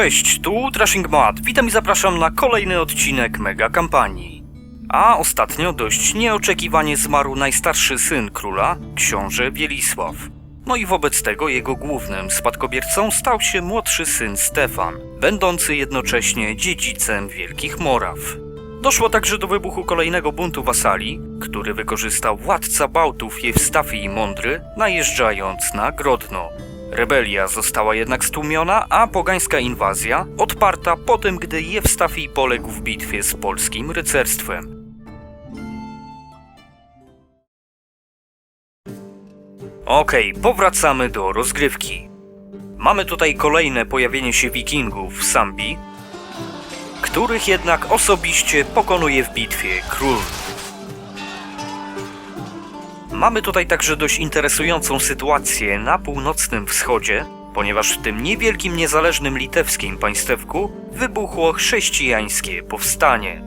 Cześć, tu Trashing Mad. Witam i zapraszam na kolejny odcinek mega kampanii. A ostatnio dość nieoczekiwanie zmarł najstarszy syn króla, książę Wielisław. No i wobec tego jego głównym spadkobiercą stał się młodszy syn Stefan, będący jednocześnie dziedzicem Wielkich Moraw. Doszło także do wybuchu kolejnego buntu wasali, który wykorzystał władca Bałtów Jewstafii Mądry, najeżdżając na Grodno. Rebelia została jednak stłumiona, a pogańska inwazja odparta po tym, gdy Jewstafij poległ w bitwie z polskim rycerstwem. Okej, powracamy do rozgrywki. Mamy tutaj kolejne pojawienie się wikingów w Sambi, których jednak osobiście pokonuje w bitwie król. Mamy tutaj także dość interesującą sytuację na północnym wschodzie, ponieważ w tym niewielkim niezależnym litewskim państewku wybuchło chrześcijańskie powstanie.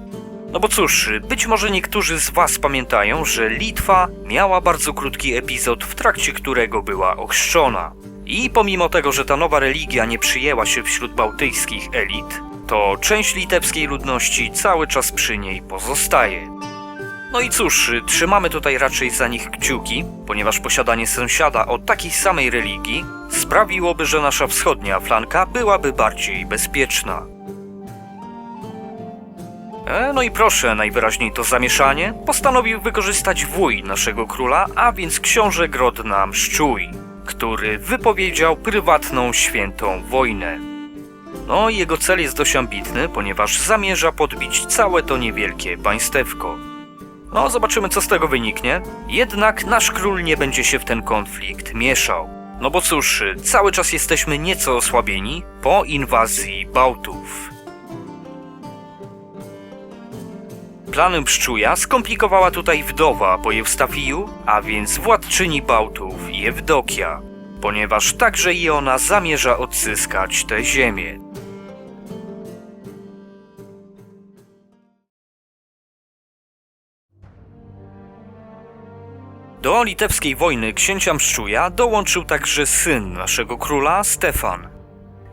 No bo cóż, być może niektórzy z Was pamiętają, że Litwa miała bardzo krótki epizod, w trakcie którego była ochrzczona. I pomimo tego, że ta nowa religia nie przyjęła się wśród bałtyckich elit, to część litewskiej ludności cały czas przy niej pozostaje. No i cóż, trzymamy tutaj raczej za nich kciuki, ponieważ posiadanie sąsiada o takiej samej religii sprawiłoby, że nasza wschodnia flanka byłaby bardziej bezpieczna. E, no i proszę, najwyraźniej to zamieszanie postanowił wykorzystać wuj naszego króla, a więc książę Grodna Mszczuj, który wypowiedział prywatną świętą wojnę. No jego cel jest dość ambitny, ponieważ zamierza podbić całe to niewielkie państewko. No, zobaczymy, co z tego wyniknie. Jednak nasz król nie będzie się w ten konflikt mieszał. No bo cóż, cały czas jesteśmy nieco osłabieni po inwazji Bałtów. Plany Pszczuja skomplikowała tutaj wdowa po Jewstafiju, a więc władczyni Bałtów Jewdokia, ponieważ także i ona zamierza odzyskać tę ziemię. Do litewskiej wojny księcia Mszczuja dołączył także syn naszego króla, Stefan.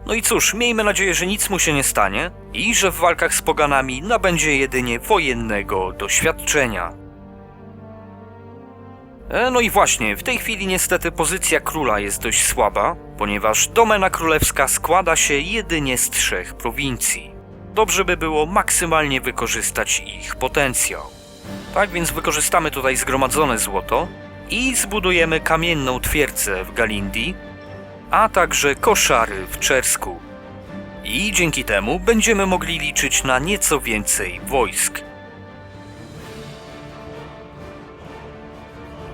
No i cóż, miejmy nadzieję, że nic mu się nie stanie i że w walkach z poganami nabędzie jedynie wojennego doświadczenia. E, no i właśnie, w tej chwili niestety pozycja króla jest dość słaba, ponieważ domena królewska składa się jedynie z trzech prowincji. Dobrze by było maksymalnie wykorzystać ich potencjał. Tak więc wykorzystamy tutaj zgromadzone złoto i zbudujemy kamienną twierdzę w Galindii, a także koszary w Czersku. I dzięki temu będziemy mogli liczyć na nieco więcej wojsk.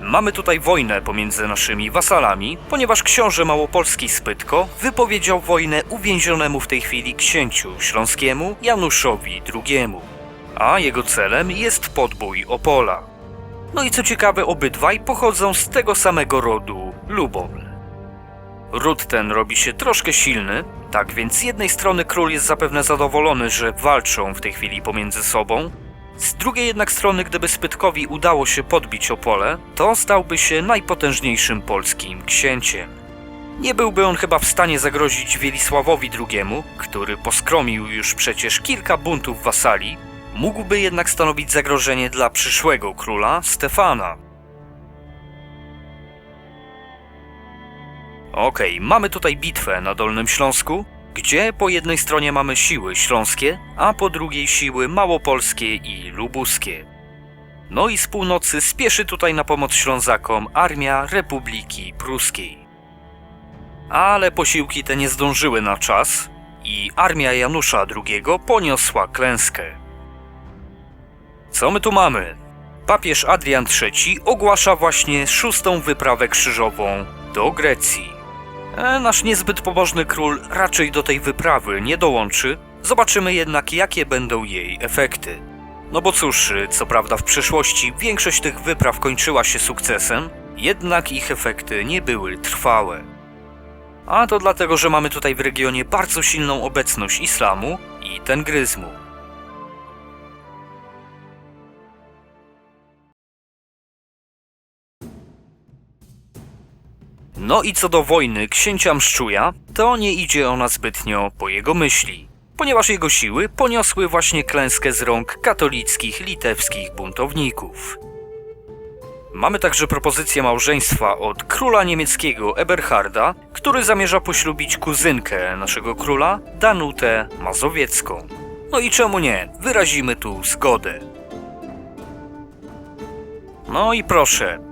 Mamy tutaj wojnę pomiędzy naszymi wasalami, ponieważ książę Małopolski Spytko wypowiedział wojnę uwięzionemu w tej chwili księciu śląskiemu Januszowi II a jego celem jest podbój Opola. No i co ciekawe, obydwaj pochodzą z tego samego rodu Luboml. Ród ten robi się troszkę silny, tak więc z jednej strony król jest zapewne zadowolony, że walczą w tej chwili pomiędzy sobą, z drugiej jednak strony, gdyby Spytkowi udało się podbić Opole, to stałby się najpotężniejszym polskim księciem. Nie byłby on chyba w stanie zagrozić Wielisławowi II, który poskromił już przecież kilka buntów wasali, mógłby jednak stanowić zagrożenie dla przyszłego króla Stefana. Okej, mamy tutaj bitwę na Dolnym Śląsku, gdzie po jednej stronie mamy siły śląskie, a po drugiej siły małopolskie i lubuskie. No i z północy spieszy tutaj na pomoc Ślązakom armia Republiki Pruskiej. Ale posiłki te nie zdążyły na czas i armia Janusza II poniosła klęskę. Co my tu mamy? Papież Adrian III ogłasza właśnie szóstą wyprawę krzyżową do Grecji. E, nasz niezbyt pobożny król raczej do tej wyprawy nie dołączy. Zobaczymy jednak, jakie będą jej efekty. No bo cóż, co prawda w przeszłości większość tych wypraw kończyła się sukcesem, jednak ich efekty nie były trwałe. A to dlatego, że mamy tutaj w regionie bardzo silną obecność islamu i tengryzmu. No i co do wojny księcia Mszczuja, to nie idzie ona zbytnio po jego myśli, ponieważ jego siły poniosły właśnie klęskę z rąk katolickich litewskich buntowników. Mamy także propozycję małżeństwa od króla niemieckiego Eberharda, który zamierza poślubić kuzynkę naszego króla, Danutę Mazowiecką. No i czemu nie? Wyrazimy tu zgodę. No i proszę.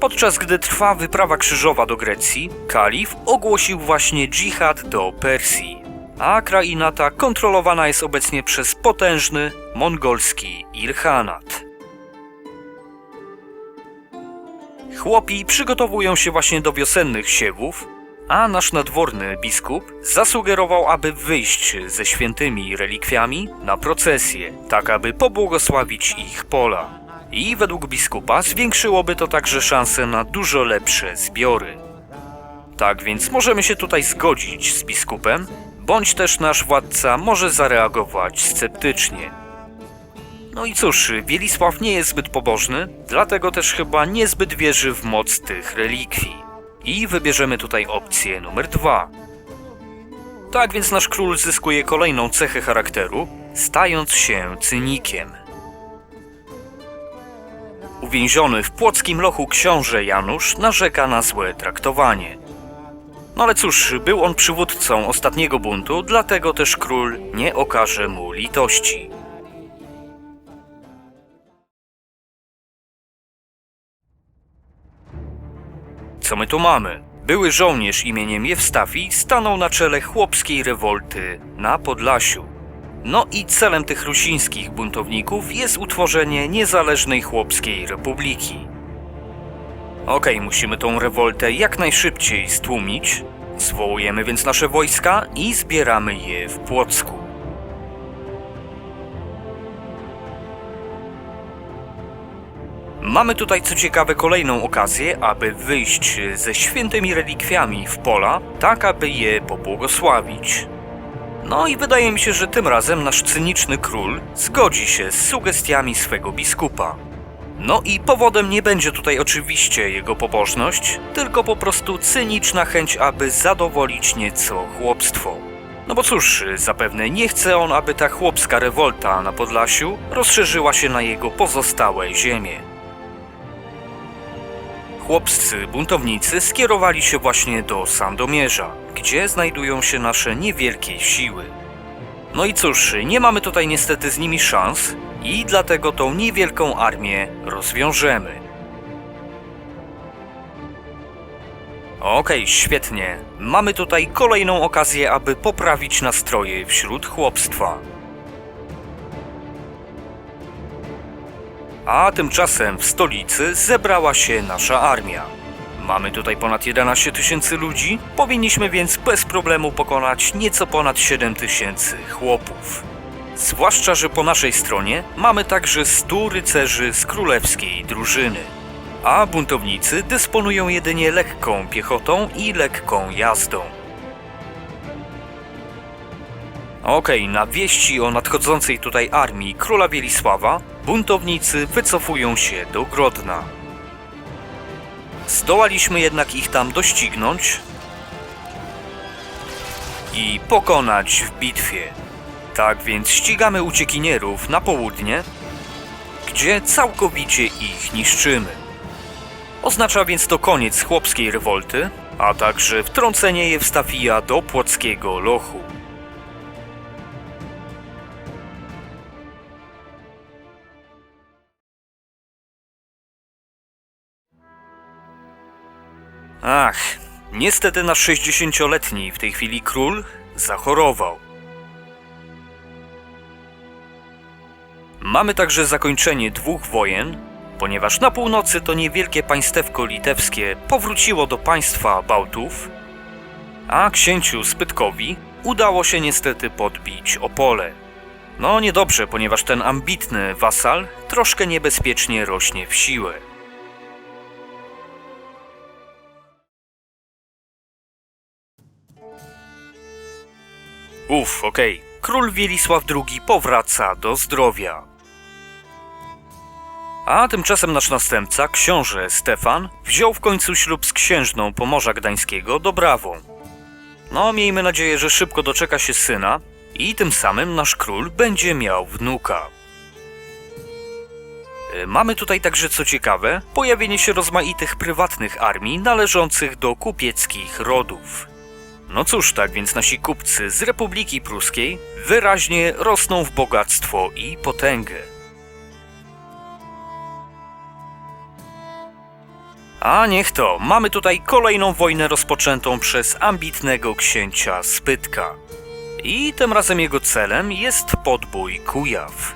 Podczas gdy trwa wyprawa krzyżowa do Grecji, kalif ogłosił właśnie dżihad do Persji. A kraina ta kontrolowana jest obecnie przez potężny mongolski Ilkhanat. Chłopi przygotowują się właśnie do wiosennych siewów, a nasz nadworny biskup zasugerował, aby wyjść ze świętymi relikwiami na procesję, tak aby pobłogosławić ich pola. I według biskupa zwiększyłoby to także szanse na dużo lepsze zbiory. Tak więc możemy się tutaj zgodzić z biskupem, bądź też nasz władca może zareagować sceptycznie. No i cóż, Wielisław nie jest zbyt pobożny, dlatego też chyba niezbyt wierzy w moc tych relikwii. I wybierzemy tutaj opcję numer dwa. Tak więc nasz król zyskuje kolejną cechę charakteru, stając się cynikiem. Uwięziony w płockim lochu książę Janusz narzeka na złe traktowanie. No ale cóż, był on przywódcą ostatniego buntu, dlatego też król nie okaże mu litości. Co my tu mamy? Były żołnierz imieniem Jewstafi stanął na czele chłopskiej rewolty na Podlasiu. No i celem tych rusińskich buntowników jest utworzenie niezależnej chłopskiej republiki. Okej, musimy tą rewoltę jak najszybciej stłumić. Zwołujemy więc nasze wojska i zbieramy je w Płocku. Mamy tutaj co ciekawe kolejną okazję, aby wyjść ze świętymi relikwiami w pola, tak aby je pobłogosławić. No i wydaje mi się, że tym razem nasz cyniczny król zgodzi się z sugestiami swego biskupa. No i powodem nie będzie tutaj oczywiście jego pobożność, tylko po prostu cyniczna chęć, aby zadowolić nieco chłopstwo. No bo cóż, zapewne nie chce on, aby ta chłopska rewolta na Podlasiu rozszerzyła się na jego pozostałe ziemie. Chłopscy buntownicy skierowali się właśnie do Sandomierza, gdzie znajdują się nasze niewielkie siły. No i cóż, nie mamy tutaj niestety z nimi szans i dlatego tą niewielką armię rozwiążemy. Okej, świetnie. Mamy tutaj kolejną okazję, aby poprawić nastroje wśród chłopstwa. A tymczasem w stolicy zebrała się nasza armia. Mamy tutaj ponad 11 tysięcy ludzi, powinniśmy więc bez problemu pokonać nieco ponad 7 tysięcy chłopów. Zwłaszcza, że po naszej stronie mamy także 100 rycerzy z królewskiej drużyny. A buntownicy dysponują jedynie lekką piechotą i lekką jazdą. Okej, na wieści o nadchodzącej tutaj armii króla Wielisława buntownicy wycofują się do Grodna. Zdołaliśmy jednak ich tam doścignąć i pokonać w bitwie. Tak więc ścigamy uciekinierów na południe, gdzie całkowicie ich niszczymy. Oznacza więc to koniec chłopskiej rewolty, a także wtrącenie Jewstafija do płockiego lochu. Ach, niestety nasz 60-letni w tej chwili król zachorował. Mamy także zakończenie dwóch wojen, ponieważ na północy to niewielkie państewko litewskie powróciło do państwa Bałtów, a księciu Spytkowi udało się niestety podbić Opole. No niedobrze, ponieważ ten ambitny wasal troszkę niebezpiecznie rośnie w siłę. Uff, okej. Król Wielisław II powraca do zdrowia. A tymczasem nasz następca, książę Stefan, wziął w końcu ślub z księżną Pomorza Gdańskiego Dobrawą. No, miejmy nadzieję, że szybko doczeka się syna i tym samym nasz król będzie miał wnuka. E, Mamy tutaj także, co ciekawe, pojawienie się rozmaitych prywatnych armii należących do kupieckich rodów. No cóż, tak więc nasi kupcy z Republiki Pruskiej wyraźnie rosną w bogactwo i potęgę. A niech to, mamy tutaj kolejną wojnę rozpoczętą przez ambitnego księcia Spytka. I tym razem jego celem jest podbój Kujaw.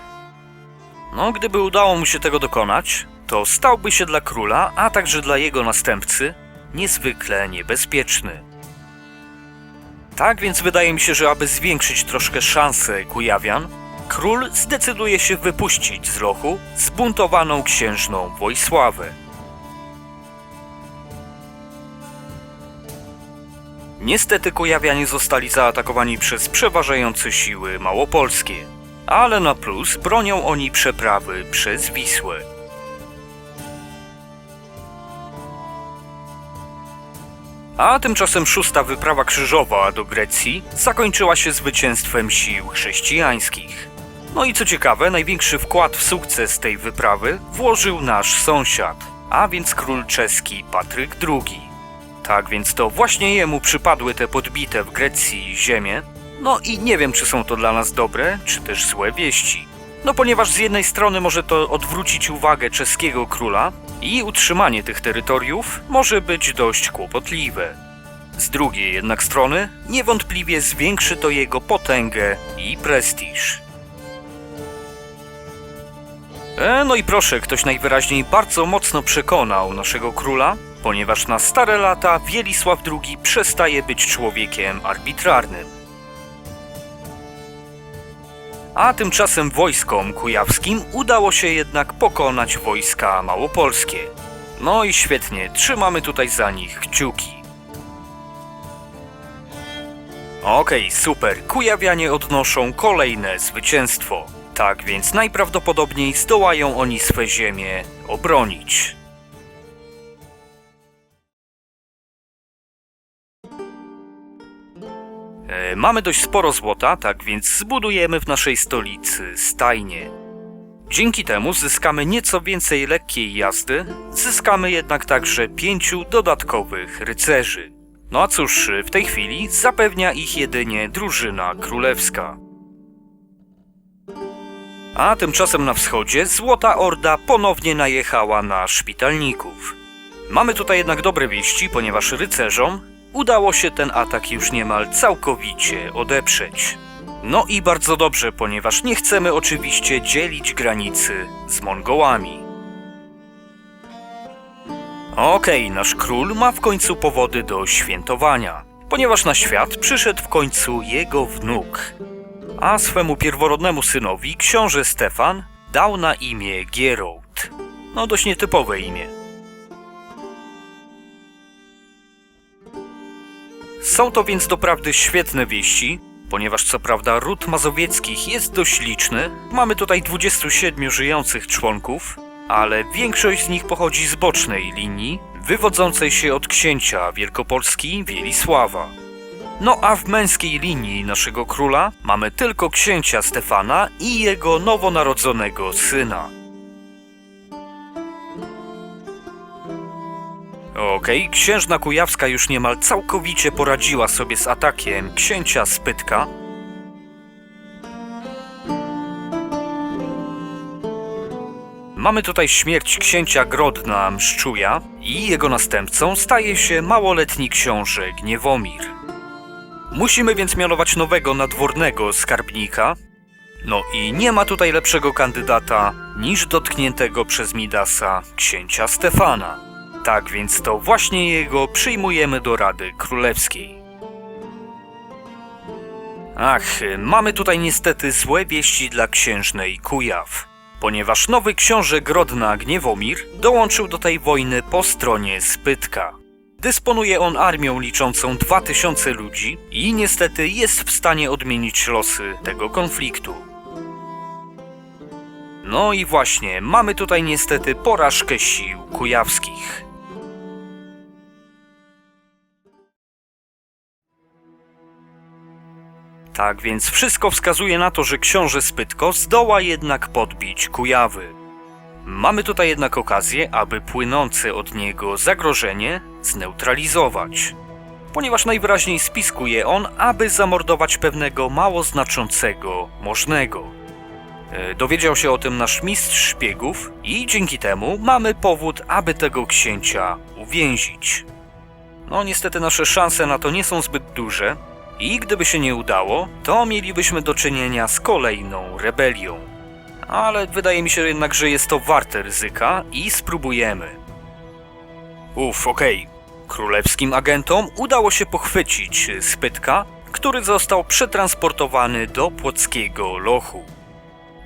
No, gdyby udało mu się tego dokonać, to stałby się dla króla, a także dla jego następcy, niezwykle niebezpieczny. Tak więc wydaje mi się, że aby zwiększyć troszkę szanse Kujawian, król zdecyduje się wypuścić z lochu zbuntowaną księżną Wojsławę. Niestety Kujawianie zostali zaatakowani przez przeważające siły małopolskie, ale na plus bronią oni przeprawy przez Wisłę. A tymczasem szósta wyprawa krzyżowa do Grecji zakończyła się zwycięstwem sił chrześcijańskich. No i co ciekawe, największy wkład w sukces tej wyprawy włożył nasz sąsiad, a więc król czeski Patryk II. Tak więc to właśnie jemu przypadły te podbite w Grecji ziemie. No i nie wiem, czy są to dla nas dobre, czy też złe wieści. No ponieważ z jednej strony może to odwrócić uwagę czeskiego króla i utrzymanie tych terytoriów może być dość kłopotliwe. Z drugiej jednak strony niewątpliwie zwiększy to jego potęgę i prestiż. E, no i proszę, ktoś najwyraźniej bardzo mocno przekonał naszego króla, ponieważ na stare lata Wielisław II przestaje być człowiekiem arbitrarnym. A tymczasem wojskom kujawskim udało się jednak pokonać wojska małopolskie. No i świetnie, trzymamy tutaj za nich kciuki. Okej, super, Kujawianie odnoszą kolejne zwycięstwo. Tak więc najprawdopodobniej zdołają oni swe ziemie obronić. Mamy dość sporo złota, tak więc zbudujemy w naszej stolicy stajnie. Dzięki temu zyskamy nieco więcej lekkiej jazdy, zyskamy jednak także pięciu dodatkowych rycerzy. No a cóż, w tej chwili zapewnia ich jedynie drużyna królewska. A tymczasem na wschodzie Złota Orda ponownie najechała na szpitalników. Mamy tutaj jednak dobre wieści, ponieważ rycerzom udało się ten atak już niemal całkowicie odeprzeć. No i bardzo dobrze, ponieważ nie chcemy oczywiście dzielić granicy z Mongołami. Okej, nasz król ma w końcu powody do świętowania, ponieważ na świat przyszedł w końcu jego wnuk. A swemu pierworodnemu synowi książę Stefan dał na imię Gierold. No dość nietypowe imię. Są to więc doprawdy świetne wieści, ponieważ co prawda ród mazowieckich jest dość liczny, mamy tutaj 27 żyjących członków, ale większość z nich pochodzi z bocznej linii, wywodzącej się od księcia Wielkopolski Wielisława. No a w męskiej linii naszego króla mamy tylko księcia Stefana i jego nowonarodzonego syna. Okej, księżna kujawska już niemal całkowicie poradziła sobie z atakiem księcia Spytka. Mamy tutaj śmierć księcia Grodna Mszczuja i jego następcą staje się małoletni książę Gniewomir. Musimy więc mianować nowego nadwornego skarbnika. No i nie ma tutaj lepszego kandydata niż dotkniętego przez Midasa księcia Stefana. Tak więc to właśnie jego przyjmujemy do Rady Królewskiej. Ach, mamy tutaj niestety złe wieści dla księżnej Kujaw, ponieważ nowy książę Grodna Gniewomir dołączył do tej wojny po stronie Spytka. Dysponuje on armią liczącą 2000 ludzi i niestety jest w stanie odmienić losy tego konfliktu. No i właśnie, mamy tutaj niestety porażkę sił kujawskich. Tak więc wszystko wskazuje na to, że książę Spytko zdoła jednak podbić Kujawy. Mamy tutaj jednak okazję, aby płynące od niego zagrożenie zneutralizować. Ponieważ najwyraźniej spiskuje on, aby zamordować pewnego mało znaczącego możnego. E, Dowiedział się o tym nasz mistrz szpiegów i dzięki temu mamy powód, aby tego księcia uwięzić. No niestety nasze szanse na to nie są zbyt duże i gdyby się nie udało, to mielibyśmy do czynienia z kolejną rebelią. Ale wydaje mi się jednak, że jest to warte ryzyka i spróbujemy. Uf, okej. Królewskim agentom udało się pochwycić Spytka, który został przetransportowany do płockiego lochu.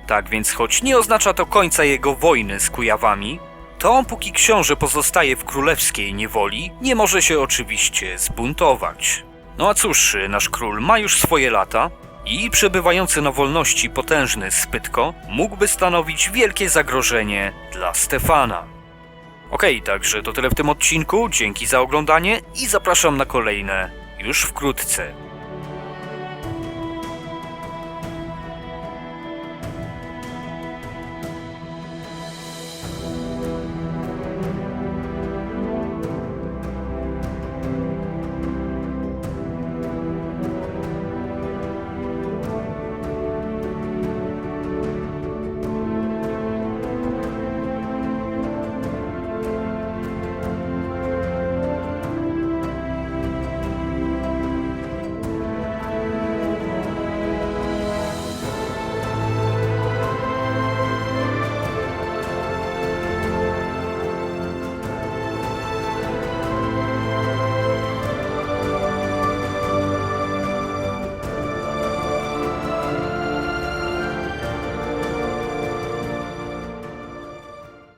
Tak więc, choć nie oznacza to końca jego wojny z Kujawami, to póki książę pozostaje w królewskiej niewoli, nie może się oczywiście zbuntować. No a cóż, nasz król ma już swoje lata i przebywający na wolności potężny Spytko mógłby stanowić wielkie zagrożenie dla Stefana. Okej, także to tyle w tym odcinku, dzięki za oglądanie i zapraszam na kolejne już wkrótce.